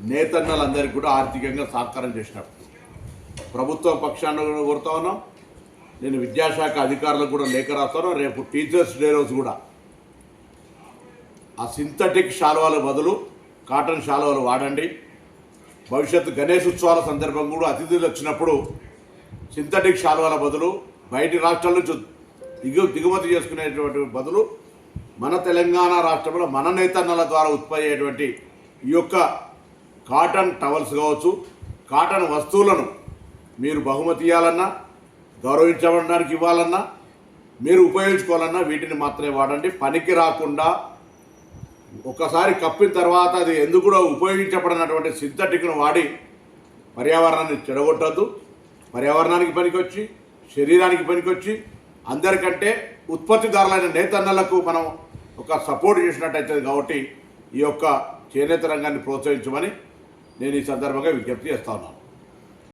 నేతన్నలందరికీ కూడా ఆర్థికంగా సహకారం చేసినప్పుడు ప్రభుత్వ పక్షాన కూడా కోరుతా ఉన్నాం. నేను విద్యాశాఖ అధికారులకు కూడా లేఖ రాస్తాను రేపు టీచర్స్ డే రోజు కూడా. ఆ సింథటిక్ శాలువాల బదులు కాటన్ శాలువాలు వాడండి. భవిష్యత్తు గణేష్ ఉత్సవాల సందర్భం కూడా అతిథులు వచ్చినప్పుడు సింథటిక్ శాలువాల బదులు బయటి రాష్ట్రాల నుంచి దిగు దిగుమతి చేసుకునేటువంటి బదులు మన తెలంగాణ రాష్ట్రంలో మన నేతన్నల ద్వారా ఉత్పత్తి అయ్యేటువంటి ఈ యొక్క కాటన్ టవల్స్ కావచ్చు కాటన్ వస్తువులను మీరు బహుమతి ఇవ్వాలన్నా గౌరవించబడడానికి ఇవ్వాలన్నా మీరు ఉపయోగించుకోవాలన్నా వీటిని మాత్రమే వాడండి. పనికి రాకుండా ఒకసారి కప్పిన తర్వాత అది ఎందుకు కూడా ఉపయోగించబడినటువంటి సింథటిక్ను వాడి పర్యావరణాన్ని చెడగొట్టద్దు. పర్యావరణానికి పనికొచ్చి శరీరానికి పనికొచ్చి అందరికంటే ఉత్పత్తిదారులైన నేతన్నలకు మనం ఒక సపోర్ట్ చేసినట్టయితే కాబట్టి ఈ యొక్క చేనేత రంగాన్ని ప్రోత్సహించమని నేను ఈ సందర్భంగా విజ్ఞప్తి చేస్తా ఉన్నాను